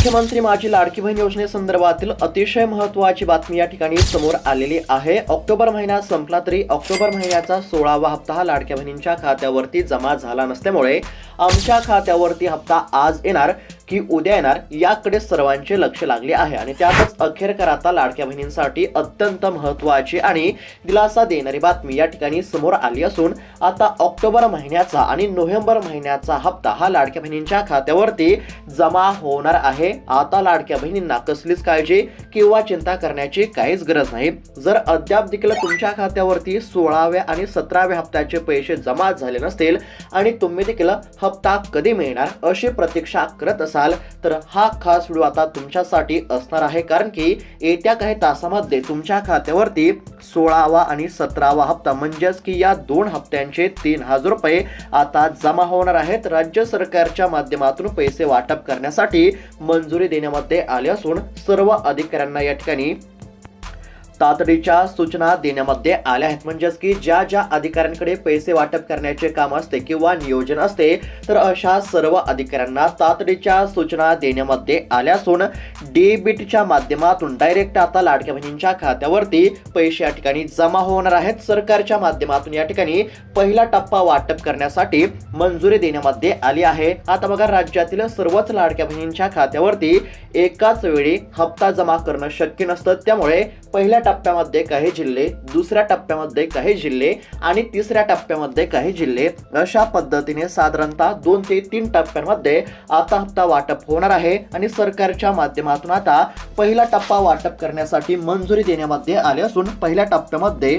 मुख्यमंत्री माझी लाडकी बहीण योजनेसंदर्भातील अतिशय महत्त्वाची बातमी या ठिकाणी समोर आलेली आहे. ऑक्टोबर महिना संपला तरी ऑक्टोबर महिन्याचा सोळावा हप्ता हा लाडक्या बहिणींच्या खात्यावरती जमा झाला नसल्यामुळे आमच्या खात्यावरती हप्ता आज येणार. की उद्या येणार याकडे सर्वांचे लक्ष लागले आहे. आणि त्यातच अखेरकर आता लाडक्या बहिणींसाठी अत्यंत महत्त्वाची आणि दिलासा देणारी बातमी या ठिकाणी समोर आली असून आता ऑक्टोबर महिन्याचा आणि नोव्हेंबर महिन्याचा हप्ता हा लाडक्या बहिणींच्या खात्यावरती जमा होणार आहे. आता लाडक्या बहिणींना कसलीच काळजी किंवा चिंता करण्याची काहीच गरज नाही. जर अद्याप देखील तुमच्या खात्यावरती सोळाव्या आणि सतराव्या हप्त्याचे पैसे जमा झाले नसतील आणि तुम्ही देखील हप्ता कधी मिळणार अशी प्रतीक्षा करत असाल तर हा खास व्हिडिओ आता तुमच्यासाठी असणार आहे. कारण की येत्या काही तासामध्ये तुमच्या खात्यावरती सोळावा आणि सतरावा हप्ता म्हणजेच की या दोन हप्त्यांचे तीन हजार रुपये आता जमा होणार आहेत. राज्य सरकारच्या माध्यमातून पैसे वाटप करण्यासाठी मंजुरी देण्यामध्ये आले असून सर्व अधिकाऱ्यांना या ठिकाणी तातडीच्या सूचना देण्यामध्ये आल्या आहेत. म्हणजेच की ज्या ज्या अधिकाऱ्यांकडे पैसे वाटप करण्याचे काम असते किंवा नियोजन असते तर अशा सर्व अधिकाऱ्यांना तातडीच्या सूचना देण्यामध्ये आल्या असून डेबिटच्या माध्यमातून डायरेक्ट आता लाडक्या बहिणींच्या खात्यावरती पैसे या ठिकाणी जमा होणार आहेत. सरकारच्या माध्यमातून या ठिकाणी पहिला टप्पा वाटप करण्यासाठी मंजुरी देण्यामध्ये आली आहे. आता बघा राज्यातील सर्वच लाडक्या बहिणींच्या खात्यावरती एकाच वेळी हप्ता जमा करणं शक्य नसतं. त्यामुळे पहिल्या टप्प्यामध्ये काही जिल्हे दुसऱ्या टप्प्यामध्ये काही जिल्हे आणि तिसऱ्या टप्प्यामध्ये काही जिल्हे. अशा पद्धतीने साधारणतः दोन ते तीन टप्प्यांमध्ये आता हप्ता वाटप होणार आहे आणि सरकारच्या माध्यमातून आता पहिला टप्पा वाटप करण्यासाठी मंजुरी देण्यामध्ये आली असून पहिल्या टप्प्यामध्ये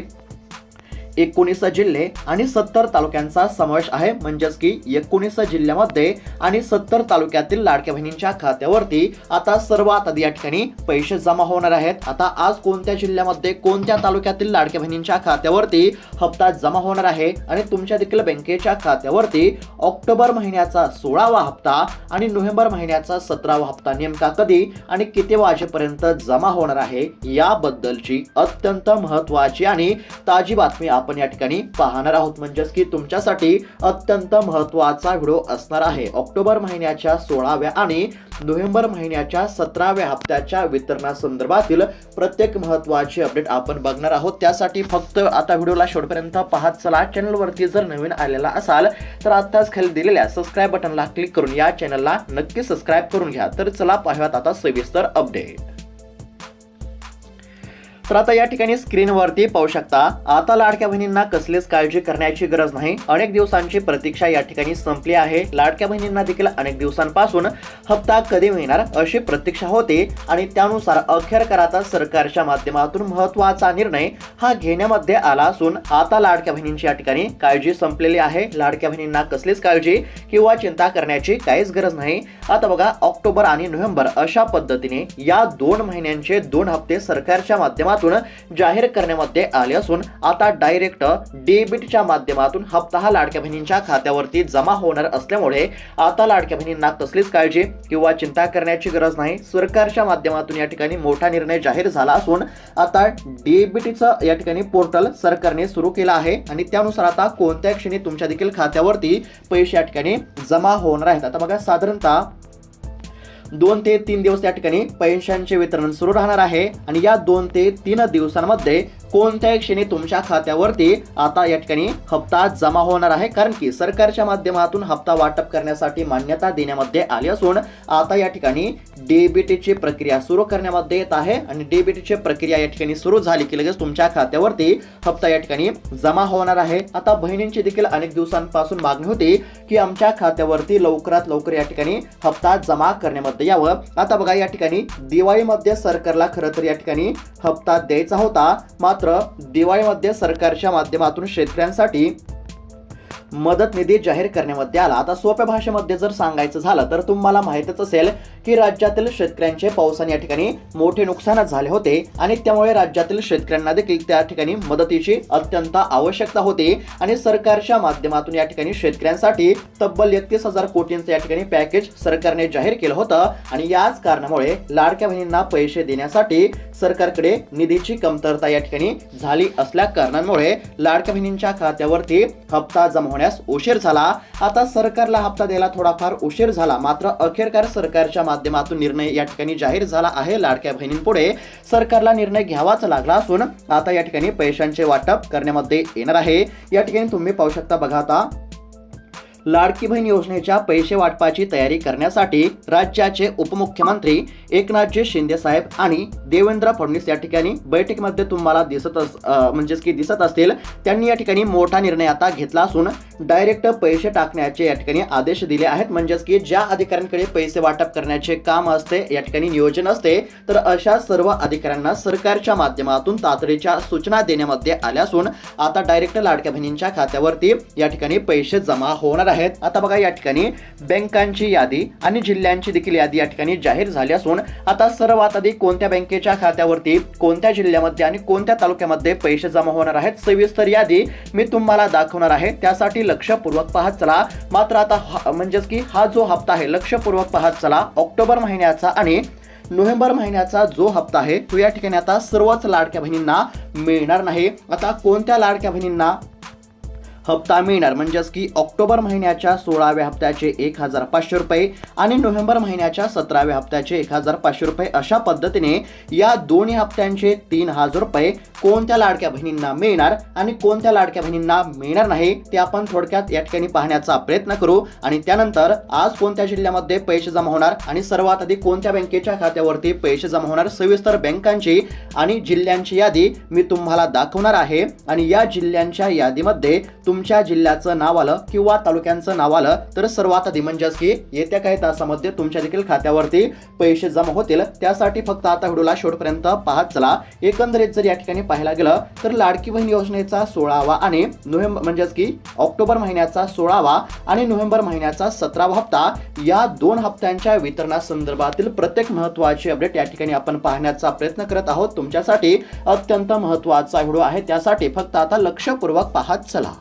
एकोणीस जिल्हे आणि सत्तर तालुक्यांचा समावेश आहे. म्हणजेच की एकोणीस जिल्ह्यामध्ये आणि सत्तर तालुक्यातील लाडक्या बहिणींच्या खात्यावरती आता सर्वात आधी या ठिकाणी पैसे जमा होणार आहेत. आता आज कोणत्या जिल्ह्यामध्ये कोणत्या तालुक्यातील लाडक्या बहिणींच्या खात्यावरती हप्ता जमा होणार आहे आणि तुमच्या देखील बँकेच्या खात्यावरती ऑक्टोबर महिन्याचा सोळावा हप्ता आणि नोव्हेंबर महिन्याचा सतरावा हप्ता नेमका कधी आणि किती वाजेपर्यंत जमा होणार आहे याबद्दलची अत्यंत महत्वाची आणि ताजी बातमी आपण या ठिकाणी पाहणार आहोत. म्हणजेच की तुमच्यासाठी अत्यंत महत्त्वाचा व्हिडिओ असणार आहे. ऑक्टोबर महिन्याच्या सोळाव्या आणि नोव्हेंबर महिन्याच्या सतराव्या हप्त्याच्या वितरणासंदर्भातील प्रत्येक महत्वाची अपडेट आपण बघणार आहोत. त्यासाठी फक्त आता व्हिडिओला शेवटपर्यंत पाहत चला. चॅनलवरती जर नवीन आलेला असाल तर आताच खाली दिलेल्या सबस्क्राईब बटनला क्लिक करून या चॅनलला नक्की सबस्क्राईब करून घ्या. तर चला पाहूयात आता सविस्तर अपडेट तर आता या ठिकाणी स्क्रीनवरती पाहू शकता आता लाडक्या बहिणींना कसलीच काळजी करण्याची गरज नाही. अनेक दिवसांची प्रतीक्षा या ठिकाणी संपली आहे. लाडक्या बहिणींना देखील अनेक दिवसांपासून हप्ता कधी मिळणार अशी प्रतीक्षा होते आणि त्यानुसार अखेर कराचा सरकारच्या माध्यमातून महत्त्वाचा निर्णय हा घेण्यामध्ये आला असून आता लाडक्या बहिणींची या ठिकाणी काळजी संपलेली आहे. लाडक्या बहिणींना कसलीच काळजी किंवा चिंता करण्याची काहीच गरज नाही. आता बघा ऑक्टोबर आणि नोव्हेंबर अशा पद्धतीने या दोन महिन्यांचे दोन हप्ते सरकारच्या माध्यमात माध्यमातून जाहीर करण्यामध्ये आले असून आता डायरेक्ट डेबिटच्या माध्यमातून हप्ता हा लाडक्या बहिणींच्या खात्यावरती जमा होणार असल्यामुळे आता लाडक्या बहिणींना कसलीच काळजी किंवा चिंता करण्याची गरज नाही. सरकारच्या माध्यमातून या ठिकाणी मोठा निर्णय जाहीर झाला असून आता डेबिटचं या ठिकाणी पोर्टल सरकारने सुरू केलं आहे आणि त्यानुसार आता कोणत्या क्षणी तुमच्या देखील खात्यावरती पैसे या ठिकाणी जमा होणार आहेत. आता बघा साधारणतः दोन ते तीन दिवस या ठिकाणी पैशांचे वितरण सुरू राहणार आहे. आणि या दोन ते तीन दिवसांमध्ये कोणत्याही क्षणी तुमच्या खात्यावरती आता या ठिकाणी हप्ता जमा होणार आहे. कारण की सरकारच्या माध्यमातून हप्ता वाटप करण्यासाठी मान्यता देण्यामध्ये आली असून आता या ठिकाणी डेबिटची प्रक्रिया सुरू करण्यामध्ये येत आहे. आणि डेबिटची प्रक्रिया या ठिकाणी सुरू झाली की लगेच तुमच्या खात्यावरती हप्ता या ठिकाणी जमा होणार आहे. आता बहिणींची देखील अनेक दिवसांपासून मागणी होती की आमच्या खात्यावरती लवकरात लवकर या ठिकाणी हप्ता जमा करण्यामध्ये यावं. आता बघा या ठिकाणी दिवाळीमध्ये सरकारला खरं तर या ठिकाणी हप्ता द्यायचा होता. मात्र मात्र दिवाळीमध्ये सरकारच्या माध्यमातून शेतकऱ्यांसाठी मदत निधी जाहीर करण्यामध्ये आला. आता सोप्या भाषेमध्ये जर सांगायचं झालं तर तुम्हाला माहितच असेल की राज्यातील शेतकऱ्यांचे पावसाने या ठिकाणी मोठे नुकसान झाले होते आणि त्यामुळे राज्यातील शेतकऱ्यांना देखील त्या ठिकाणी मदतीची अत्यंत आवश्यकता होती आणि सरकारच्या माध्यमातून या ठिकाणी शेतकऱ्यांसाठी तब्बल एकतीस हजार कोटींचं या ठिकाणी पॅकेज सरकारने जाहीर केलं होतं आणि याच कारणामुळे लाडक्या बहिणींना पैसे देण्यासाठी सरकारकडे निधीची कमतरता या ठिकाणी झाली असल्या कारणांमुळे लाडक्या बहिणींच्या खात्यावरती हप्ता जमा होण्यास उशीर झाला. आता सरकारला हप्ता द्यायला थोडाफार उशीर झाला. मात्र अखेरकार सरकारच्या माध्यमातून निर्णय या ठिकाणी जाहीर झाला आहे. लाडक्या बहिणींपुढे सरकारला निर्णय घ्यावाच लागला असून आता या ठिकाणी पैशांचे वाटप करण्यामध्ये येणार आहे. या ठिकाणी तुम्ही पाहू शकता बघा आता. लाडकी बहीण योजनेच्या पैसे वाटपाची तयारी करण्यासाठी राज्याचे उपमुख्यमंत्री एकनाथजी शिंदे साहेब आणि देवेंद्र फडणवीस या ठिकाणी बैठकीमध्ये तुम्हाला दिसत अस म्हणजेच की दिसत असतील. त्यांनी या ठिकाणी मोठा निर्णय आता घेतला असून डायरेक्ट पैसे टाकण्याचे या ठिकाणी आदेश दिले आहेत. म्हणजेच की ज्या अधिकाऱ्यांकडे पैसे वाटप करण्याचे काम असते या ठिकाणी नियोजन असते तर अशा सर्व अधिकाऱ्यांना सरकारच्या माध्यमातून तातडीच्या सूचना देण्यामध्ये आल्या असून आता डायरेक्ट लाडक्या बहिणींच्या खात्यावरती या ठिकाणी पैसे जमा होणार आहेत. आता बघा या ठिकाणी बँकांची यादी आणि जिल्ह्यांची देखील यादी या ठिकाणी जाहीर झाली असून आता सर्वात आधी कोणत्या बँकेच्या खात्यावरती कोणत्या जिल्ह्यामध्ये आणि कोणत्या तालुक्यामध्ये पैसे जमा होणार आहेत सविस्तर यादी मी तुम्हाला दाखवणार आहे. त्यासाठी लक्षपूर्वक पाहत चला. मात्र आता हा- म्हणजेच की हा जो हप्ता आहे लक्षपूर्वक पाहत चला. ऑक्टोबर महिन्याचा आणि नोव्हेंबर महिन्याचा जो हप्ता आहे तो या ठिकाणी आता सर्वच लाडक्या बहिणींना मिळणार नाही. आता कोणत्या लाडक्या बहिणींना हप्ता मिळणार. म्हणजेच की ऑक्टोबर महिन्याच्या सोळाव्या हप्त्याचे एक हजार पाचशे रुपये आणि नोव्हेंबर महिन्याच्या सतराव्या हप्त्याचे एक हजार पाचशे रुपये अशा पद्धतीने या दोन्ही हप्त्यांचे तीन हजार रुपये कोणत्या लाडक्या बहिणींना मिळणार आणि कोणत्या लाडक्या बहिणींना मिळणार नाही ते आपण थोडक्यात या ठिकाणी पाहण्याचा प्रयत्न करू. आणि त्यानंतर आज कोणत्या जिल्ह्यामध्ये पैसे जमा होणार आणि सर्वात आधी कोणत्या बँकेच्या खात्यावरती पैसे जमा होणार सविस्तर बँकांची आणि जिल्ह्यांची यादी मी तुम्हाला दाखवणार आहे. आणि या जिल्ह्यांच्या यादीमध्ये तुमच्या जिल्ह्याचं नाव आलं किंवा तालुक्यांचं नाव आलं तर सर्वात आधी म्हणजेच की येत्या काही तासामध्ये तुमच्या देखील खात्यावरती पैसे जमा होतील. त्यासाठी फक्त आता व्हिडिओला शेवटपर्यंत पाहत चला. एकंदरीत जर या ठिकाणी पाहायला गेलं तर लाडकी बहीण योजनेचा सोळावा आणि नोव्हेंबर म्हणजेच की ऑक्टोबर महिन्याचा सोळावा आणि नोव्हेंबर महिन्याचा सतरावा हप्ता या दोन हप्त्यांच्या वितरणासंदर्भातील प्रत्येक महत्त्वाची अपडेट या ठिकाणी आपण पाहण्याचा प्रयत्न करत आहोत. तुमच्यासाठी अत्यंत महत्त्वाचा व्हिडिओ आहे. त्यासाठी फक्त आता लक्षपूर्वक पाहत चला.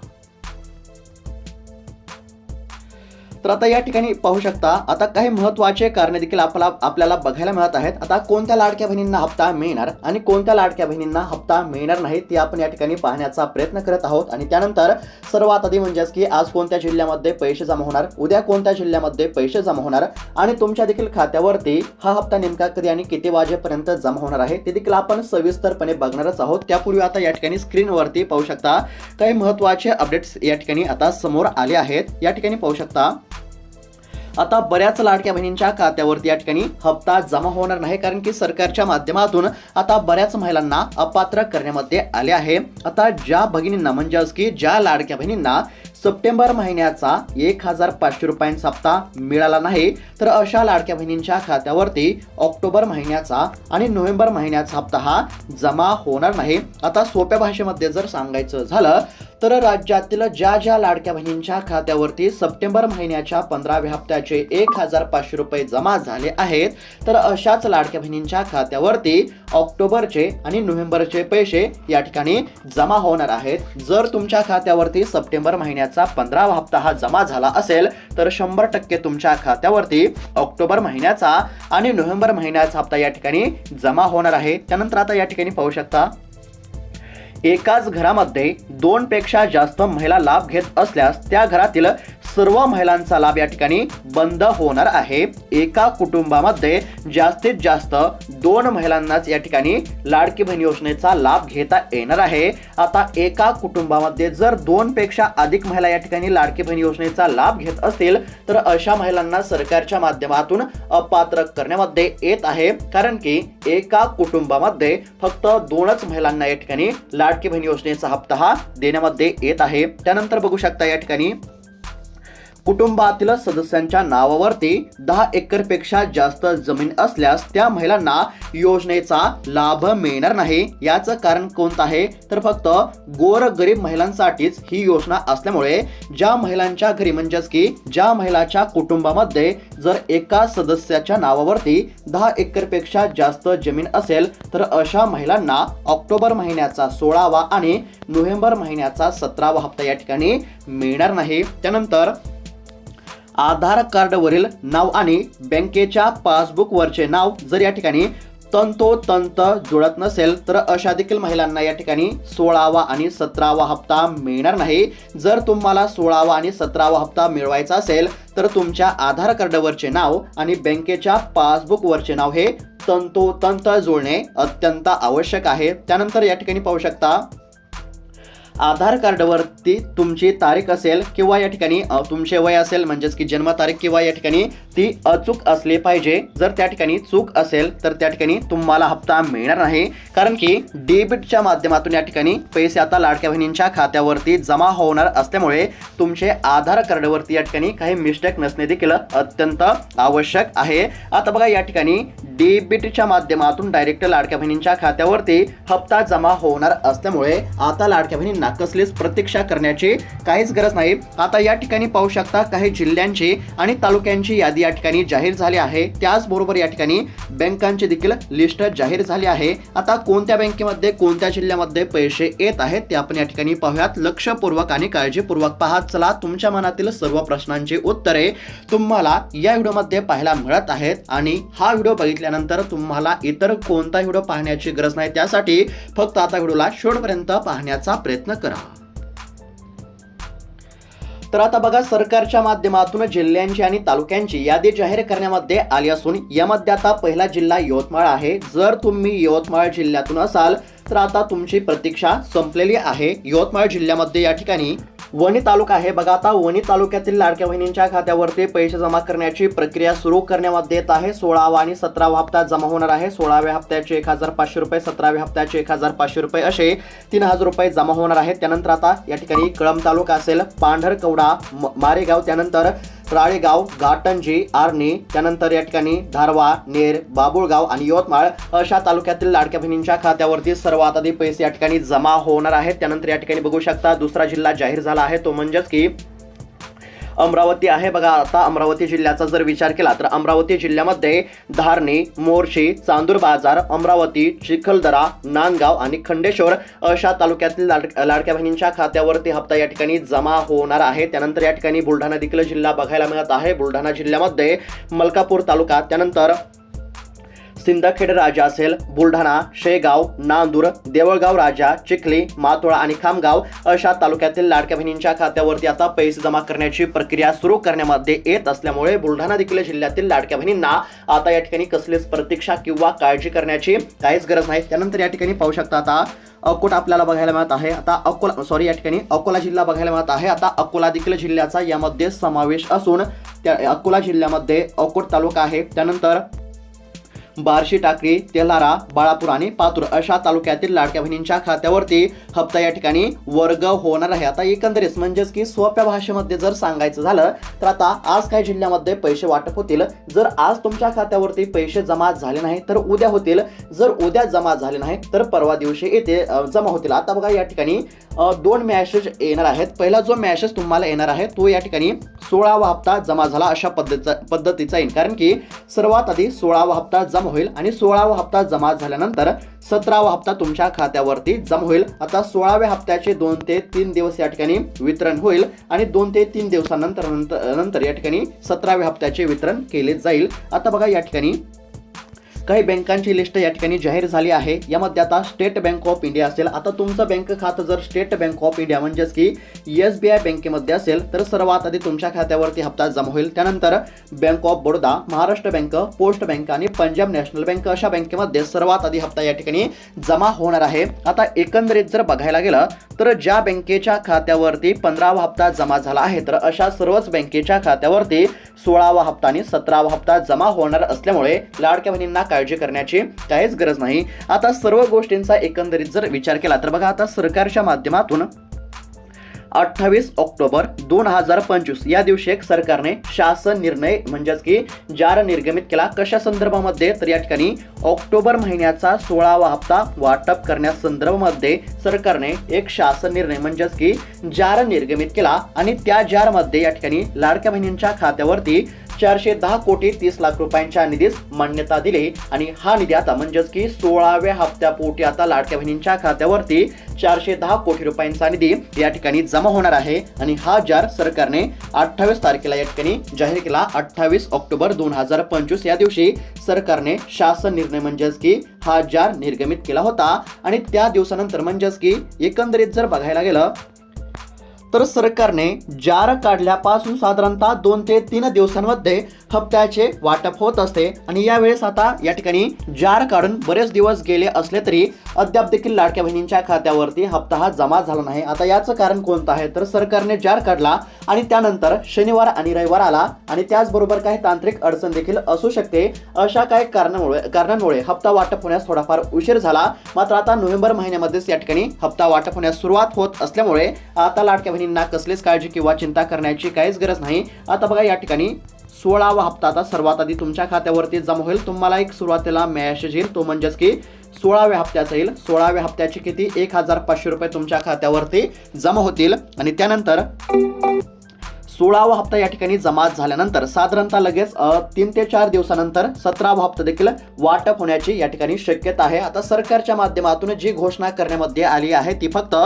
तर आता या ठिकाणी पाहू शकता आता काही महत्त्वाचे कारणे देखील आपला आपल्याला बघायला मिळत आहेत. आता कोणत्या लाडक्या बहिणींना हप्ता मिळणार आणि कोणत्या लाडक्या बहिणींना हप्ता मिळणार नाही ते आपण या ठिकाणी पाहण्याचा प्रयत्न करत आहोत. आणि त्यानंतर सर्वात आधी म्हणजेच की आज कोणत्या जिल्ह्यामध्ये पैसे जमा होणार उद्या कोणत्या जिल्ह्यामध्ये पैसे जमा होणार आणि तुमच्या देखील खात्यावरती हा हप्ता नेमका कधी आणि किती वाजेपर्यंत जमा होणार आहे ते देखील आपण सविस्तरपणे बघणारच आहोत. त्यापूर्वी आता या ठिकाणी स्क्रीनवरती पाहू शकता काही महत्त्वाचे अपडेट्स या ठिकाणी आता समोर आले आहेत. या ठिकाणी पाहू शकता आता बऱ्याच लाडक्या बहिणींच्या खात्यावरती या ठिकाणी हप्ता जमा होणार नाही कारण की सरकारच्या माध्यमातून आता बऱ्याच महिलांना अपात्र करण्यामध्ये आले आहे. आता ज्या भगिनींना म्हणजेच की ज्या लाडक्या बहिणींना सप्टेंबर महिन्याचा एक हजार पाचशे रुपयांचा हप्ता मिळाला नाही तर अशा लाडक्या बहिणींच्या खात्यावरती ऑक्टोबर महिन्याचा आणि नोव्हेंबर महिन्याचा हप्ता हा जमा होणार नाही. आता सोप्या भाषेमध्ये जर सांगायचं झालं तर राज्यातील ज्या ज्या लाडक्या बहिणींच्या खात्यावरती सप्टेंबर महिन्याच्या पंधराव्या हप्त्याचे एक हजार पाचशे रुपये जमा झाले आहेत तर अशाच लाडक्या बहिणींच्या खात्यावरती ऑक्टोबरचे आणि नोव्हेंबरचे पैसे या ठिकाणी जमा होणार आहेत. जर तुमच्या खात्यावरती सप्टेंबर महिन्याचा पंधरावा हप्ता हा जमा झाला असेल तर शंभर टक्के तुमच्या खात्यावरती ऑक्टोबर महिन्याचा आणि नोव्हेंबर महिन्याचा हप्ता या ठिकाणी जमा होणार आहे. त्यानंतर आता या ठिकाणी पाहू शकता एकाच घरामध्ये दोनपेक्षा जास्त महिला लाभ घेत असल्यास त्या घरातील सर्व महिलांचा लाभ या ठिकाणी बंद होणार आहे. एका कुटुंबामध्ये जास्तीत जास्त दोन महिलांनाच या ठिकाणी लाडकी बहीण योजनेचा लाभ घेता येणार आहे. आता एका कुटुंबामध्ये जर दोन पेक्षा अधिक महिला या ठिकाणी लाडकी बहीण योजनेचा लाभ घेत असतील तर अशा महिलांना सरकारच्या माध्यमातून अपात्र करण्यामध्ये येत आहे. कारण की एका कुटुंबामध्ये फक्त दोनच महिलांना या ठिकाणी लाडकी बहीण योजनेचा हप्ता हा देण्यामध्ये येत आहे. त्यानंतर बघू शकता या ठिकाणी कुटुंबातील सदस्यांच्या नावावरती दहा एकरपेक्षा जास्त जमीन असल्यास त्या महिलांना योजनेचा लाभ मिळणार नाही. याचं कारण कोणतं आहे? तर फक्त गोर गरीब महिलांसाठीच ही योजना असल्यामुळे ज्या महिलांच्या घरी म्हणजेच की ज्या महिलाच्या कुटुंबामध्ये जर एका सदस्याच्या नावावरती दहा एकरपेक्षा जास्त जमीन असेल तर अशा महिलांना ऑक्टोबर महिन्याचा सोळावा आणि नोव्हेंबर महिन्याचा सतरावा हप्ता या ठिकाणी मिळणार नाही. त्यानंतर आधार कार्डवरील नाव आणि बँकेच्या पासबुकवरचे नाव जर या ठिकाणी तंतोतंत जुळत नसेल तर अशा देखील महिलांना या ठिकाणी सोळावा आणि सतरावा हप्ता मिळणार नाही. जर तुम्हाला सोळावा आणि सतरावा हप्ता मिळवायचा असेल तर तुमच्या आधार कार्डवरचे नाव आणि बँकेच्या पासबुकवरचे नाव हे तंतोतंत जुळणे अत्यंत आवश्यक आहे. त्यानंतर या ठिकाणी पाहू शकता आधार कार्डवरती तुमची तारीख असेल किंवा या ठिकाणी तुमचे वय असेल म्हणजेच की जन्मतारीख किंवा या ठिकाणी ती अचूक असली पाहिजे. जर त्या ठिकाणी चूक असेल तर त्या ठिकाणी तुम्हाला हप्ता मिळणार नाही. कारण की डेबिटच्या माध्यमातून या ठिकाणी पैसे आता लाडक्या बहिणींच्या खात्यावरती जमा होणार असल्यामुळे तुमचे आधार कार्डवरती या ठिकाणी काही मिस्टेक नसणे देखील अत्यंत आवश्यक आहे. आता बघा या ठिकाणी डेबिटच्या माध्यमातून डायरेक्ट लाडक्या बहिणींच्या खात्यावरती हप्ता जमा होणार असल्यामुळे आता लाडक्या बहिणींना कसलीच प्रतीक्षा करण्याची काहीच गरज नाही. आता या ठिकाणी पाहू शकता काही जिल्ह्यांची आणि तालुक्यांची यादी या ठिकाणी जाहीर झाली आहे. त्याचबरोबर या ठिकाणी बँकांची देखील लिस्ट जाहीर झाली आहे. आता कोणत्या बँकेमध्ये कोणत्या जिल्ह्यामध्ये पैसे येत आहेत ते आपण या ठिकाणी पाहूयात. लक्षपूर्वक आणि काळजीपूर्वक पाहत चला. तुमच्या मनातील सर्व प्रश्नांची उत्तरे तुम्हाला या व्हिडिओमध्ये पाहायला मिळत आहेत. आणि हा व्हिडिओ बघितल्यानंतर तुम्हाला इतर कोणता व्हिडिओ पाहण्याची गरज नाही. त्यासाठी फक्त आता व्हिडिओला शेवटपर्यंत पाहण्याचा प्रयत्न करा. तर आता बघा सरकारच्या माध्यमातून जिल्ह्यांची आणि तालुक्यांची यादी जाहीर करण्यामध्ये आली असून यामध्ये आता पहिला जिल्हा यवतमाळ आहे. जर तुम्ही यवतमाळ जिल्ह्यातून असाल तर आता तुमची प्रतीक्षा संपलेली आहे. यवतमाळ जिल्ह्यामध्ये या ठिकाणी वणी तालुका आहे. बघा आता वणी तालुक्यातील लाडक्या बहिणींच्या खात्यावरती पैसे जमा करण्याची प्रक्रिया सुरू करण्यात येत आहे. सोळावा आणि सतरावा हप्ता जमा होणार आहे. सोळाव्या हप्त्याचे एक हजार पाचशे रुपये सतराव्या हप्त्याचे एक हजार पाचशे रुपये असे तीन हजार रुपये जमा होणार आहेत. त्यानंतर आता या ठिकाणी कळंब तालुका असेल पांढरकवडा म- मारेगाव. त्यानंतर राळेगाव घाटंजी आर्णी त्यानंतर या ठिकाणी धारवा नेर बाबुळगाव आणि यवतमाळ अशा तालुक्यातील लाडक्या बहिणींच्या खात्यावरती सर्वात आधी पैसे या ठिकाणी जमा होणार आहेत. त्यानंतर या ठिकाणी बघू शकता दुसरा जिल्हा जाहीर झाला आहे. तो म्हणजेच की अमरावती आहे. बघा आता अमरावती जिल्ह्याचा जर विचार केला तर अमरावती जिल्ह्यामध्ये धारणी मोर्शी चांदूर बाजार अमरावती चिखलदरा नांदगाव आणि खंडेश्वर अशा तालुक्यातील लाड लाडक्या बहिणींच्या खात्यावरती हप्ता या ठिकाणी जमा होणार आहे. त्यानंतर या ठिकाणी बुलढाणा देखील जिल्हा बघायला मिळत आहे. बुलढाणा जिल्ह्यामध्ये मलकापूर तालुका त्यानंतर सिंदखेड राजा असेल बुलढाणा शेगाव नांदूर देवळगाव राजा चिखली मातोळा आणि खामगाव अशा तालुक्यातील लाडक्या बहिणींच्या खात्यावरती आता पैसे जमा करण्याची प्रक्रिया सुरू करण्यामध्ये येत असल्यामुळे बुलढाणा देखील जिल्ह्यातील लाडक्या बहिणींना आता या ठिकाणी कसलीच प्रतीक्षा किंवा काळजी करण्याची काहीच गरज नाही. त्यानंतर या ठिकाणी पाहू शकता आता अकोट आपल्याला बघायला मिळत आहे. आता अकोला सॉरी या ठिकाणी अकोला जिल्हा बघायला मिळत आहे. आता अकोला देखील जिल्ह्याचा यामध्ये समावेश असून त्या अकोला जिल्ह्यामध्ये अकोट तालुका आहे. त्यानंतर बार्शी टाकळी तेलारा बाळापूर आणि पातूर अशा तालुक्यातील लाडक्या बहिणींच्या खात्यावरती हप्ता या ठिकाणी वर्ग होणार आहे. आता एकंदरीत म्हणजेच की सोप्या भाषेमध्ये जर सांगायचं झालं तर आता आज काही जिल्ह्यामध्ये पैसे वाटप होतील. जर आज तुमच्या खात्यावरती पैसे जमा झाले नाही तर उद्या होतील. जर उद्या जमा झाले नाही तर परवा दिवशी येते जमा होतील. आता बघा या ठिकाणी दोन मॅसेज येणार आहेत. पहिला जो मॅसेज तुम्हाला येणार आहे तो या ठिकाणी सोळावा हप्ता जमा झाला अशा पद्धतीचा पद्धतीचा येईल. कारण की सर्वात आधी सोळावा हप्ता जमा होईल आणि सोळावा हप्ता जमा झाल्यानंतर सतरावा हप्ता तुमच्या खात्यावरती जमा होईल. आता सोळाव्या हप्त्याचे दोन ते तीन दिवस या ठिकाणी वितरण होईल आणि दोन ते तीन दिवसानंतर नंतर नंतर या ठिकाणी सतराव्या हप्त्याचे वितरण केले जाईल. आता बघा या ठिकाणी काही बँकांची लिस्ट या ठिकाणी जाहीर झाली आहे. यामध्ये आता स्टेट बँक ऑफ इंडिया असेल. आता तुमचं बँक खातं जर स्टेट बँक ऑफ इंडिया म्हणजेच की एस बी आय बँकेमध्ये असेल तर सर्वात आधी तुमच्या खात्यावरती हप्ता जमा होईल. त्यानंतर bank of Baroda Maharashtra bank post bank आणि पंजाब नॅशनल बँक अशा बँकेमध्ये सर्वात आधी हप्ता या ठिकाणी जमा होणार आहे. आता एकंदरीत जर बघायला गेलं तर ज्या बँकेच्या खात्यावरती पंधरावा हप्ता जमा झाला आहे तर अशा सर्वच बँकेच्या खात्यावरती सोळावा हप्ता आणि सतरावा हप्ता जमा होणार असल्यामुळे लाडक्या बहिणींना काळजी करण्याची काहीच गरज नाही. आता सर्व गोष्टींचा एकंदरीत जर विचार केला तर बघा आता सरकारच्या माध्यमातून अठ्ठावीस ऑक्टोबर दोन हजार पंचवीस या दिवशी एक सरकारने शासन निर्णय म्हणजेच की जार निर्गमित केला. कशा संदर्भामध्ये? तर या ठिकाणी ऑक्टोबर महिन्याचा सोळावा हप्ता वाटप करण्यासंदर्भामध्ये सरकारने एक शासन निर्णय म्हणजेच की जार निर्गमित केला. आणि त्या जारमध्ये या ठिकाणी लाडक्या बहिणींच्या खात्यावरती चारशे दहा कोटी तीस लाख रुपयांच्या निधीस मान्यता दिली. आणि हा निधी आता म्हणजेच की सोळाव्या हप्त्यापोटी आता लाडक्या बहिणींच्या खात्यावरती चारशे दहा कोटी रुपयांचा निधी या ठिकाणी जमा होणार आहे. आणि हा जार सरकारने अठ्ठावीस तारखेला या ठिकाणी जाहीर केला. अठ्ठावीस ऑक्टोबर दोन हजार पंचवीस या दिवशी सरकारने शासन निर्णय म्हणजेच की हा जार निर्गमित केला होता. आणि त्या दिवसानंतर म्हणजेच की एकंदरीत जर बघायला गेलं तर सरकारने जार काढल्यापासून साधारणतः दोन ते तीन दिवसांमध्ये हप्त्याचे वाटप होत असते. आणि यावेळेस आता या ठिकाणी जार काढून बरेच दिवस गेले असले तरी अद्याप देखील लाडक्या बहिणींच्या खात्यावरती हप्ता हा जमा झाला नाही. आता याचं कारण कोणतं आहे? तर सरकारने जार काढला आणि त्यानंतर शनिवार आणि रविवार आला आणि त्याचबरोबर काही तांत्रिक अडचण देखील असू शकते. अशा काही कारणामुळे कारणांमुळे हप्ता वाटप होण्यास थोडाफार उशीर झाला. मात्र आता नोव्हेंबर महिन्यामध्येच या ठिकाणी हप्ता वाटप होण्यास सुरुवात होत असल्यामुळे आता लाडक्या बहिणींना कसलीच काळजी किंवा चिंता करण्याची काहीच गरज नाही. आता बघा या ठिकाणी सोळावा हप्ता आता सर्वात आधी तुमच्या खात्यावरती जमा होईल. तुम्हाला एक सुरुवातीला मॅसेज येईल. तो म्हणजेच की सोळाव्या हप्त्याचा येईल. सोळाव्या हप्त्याची किती? एक हजार पाचशे रुपये तुमच्या खात्यावरती जमा होतील. आणि त्यानंतर सोळावा हप्ता या ठिकाणी जमा झाल्यानंतर साधारणतः लगेच तीन ते चार दिवसानंतर सतरावा हप्ता देखील वाटप होण्याची या ठिकाणी शक्यता आहे. आता सरकारच्या माध्यमातून जी घोषणा करण्यामध्ये आली आहे ती फक्त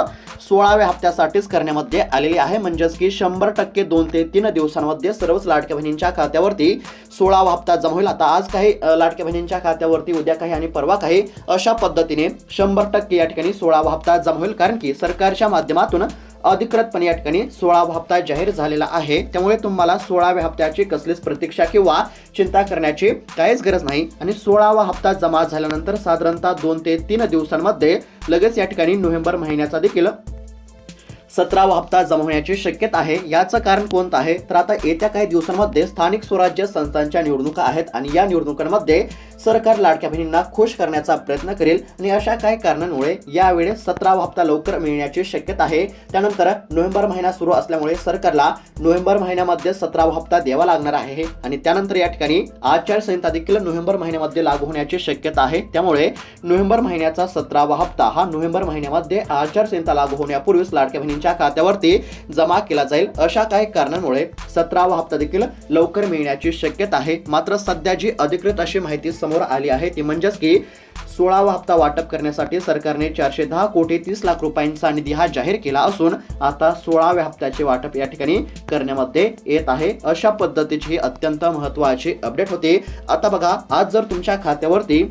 सोळाव्या हप्त्यासाठीच करण्यामध्ये आलेली आहे. म्हणजेच की शंभर टक्के दोन ते तीन दिवसांमध्ये सर्वच लाडक्या बहिणींच्या खात्यावरती सोळावा हप्ता जमा होईल. आता आज काही लाडक्या बहिणींच्या खात्यावरती उद्या काही आणि परवा काही अशा पद्धतीने शंभर टक्के या ठिकाणी सोळावा हप्ता जमा होईल. कारण की सरकारच्या माध्यमातून अधिकृतपणे या ठिकाणी सोळावा हप्ता जाहीर झालेला आहे. त्यामुळे तुम्हाला सोळाव्या हप्त्याची कसलीच प्रतीक्षा किंवा चिंता करण्याची काहीच गरज नाही. आणि सोळावा हप्ता जमा झाल्यानंतर साधारणतः दोन ते तीन दिवसांमध्ये लगेच या ठिकाणी नोव्हेंबर महिन्याचा देखील सतरावा हप्ता जमा होण्याची शक्यता आहे. याचं कारण कोणतं आहे? तर आता येत्या काही दिवसांमध्ये स्थानिक स्वराज्य संस्थांच्या निवडणुका आहेत आणि या निवडणुकांमध्ये सरकार लाडक्या बहिणींना खुश करण्याचा प्रयत्न करेल आणि अशा काही कारणांमुळे यावेळेस सतरावा हप्ता लवकर मिळण्याची शक्यता आहे. त्यानंतर नोव्हेंबर महिना सुरू असल्यामुळे सरकारला नोव्हेंबर महिन्यामध्ये सतरावा हप्ता द्यावा लागणार आहे आणि त्यानंतर या ठिकाणी आचारसंहिता देखील नोव्हेंबर महिन्यामध्ये लागू होण्याची शक्यता आहे. त्यामुळे नोव्हेंबर महिन्याचा सतरावा हप्ता हा नोव्हेंबर महिन्यामध्ये आचारसंहिता लागू होण्यापूर्वीच लाडक्या बहिणींच्या खात्यावरती जमा केला जाईल. अशा काही कारणांमुळे सतरावा हप्ता देखील लवकर मिळण्याची शक्यता आहे. मात्र सध्या जी अधिकृत अशी माहिती समोर आली आहे ती म्हणजेच की सोळावा हप्ता वाटप करण्यासाठी सरकारने चारशे दहा कोटी तीस लाख रुपयांचा निधी हा जाहीर केला असून आता सोळाव्या हप्त्याचे वाटप या ठिकाणी करण्यामध्ये येत आहे. अशा पद्धतीची ही अत्यंत महत्वाची अपडेट होती. आता बघा आज जर तुमच्या खात्यावरती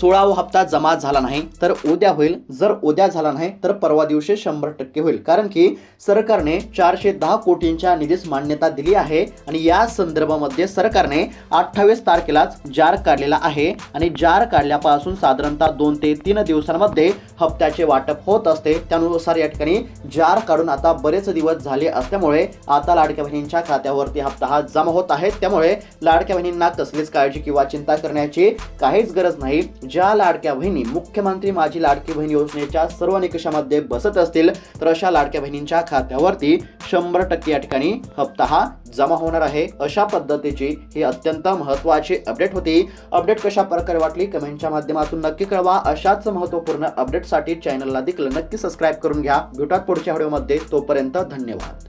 सोळावा हप्ता जमा झाला नाही तर उद्या होईल. जर उद्या झाला नाही तर परवा दिवशी शंभर टक्के होईल. कारण की सरकारने चारशे दहा कोटींच्या निधीस मान्यता दिली आहे आणि या संदर्भामध्ये सरकारने अठ्ठावीस तारखेलाच जार काढलेला आहे आणि जार काढल्यापासून साधारणतः दोन ते तीन दिवसांमध्ये हप्त्याचे वाटप होत असते. त्यानुसार या ठिकाणी जार काढून आता बरेच दिवस झाले असल्यामुळे आता लाडक्या बहिणींच्या खात्यावरती हप्ता हा जमा होत आहे. त्यामुळे लाडक्या बहिणींना कसलीच काळजी किंवा चिंता करण्याची काहीच गरज नाही. ज्या लाडक्या बहिणी मुख्यमंत्री माझी लाडकी बहीण योजनेच्या सर्व निकषामध्ये बसत असतील तर अशा लाडक्या बहिणींच्या खात्यावरती शंभर टक्के या ठिकाणी हप्ता हा जमा होणार आहे. अशा पद्धतीची ही अत्यंत महत्वाची अपडेट होती. अपडेट कशा प्रकारे वाटली कमेंटच्या माध्यमातून नक्की कळवा. अशाच महत्त्वपूर्ण अपडेटसाठी चॅनलला देखील नक्की सबस्क्राईब करून घ्या. भेटूयात पुढच्या व्हिडिओमध्ये. तोपर्यंत धन्यवाद.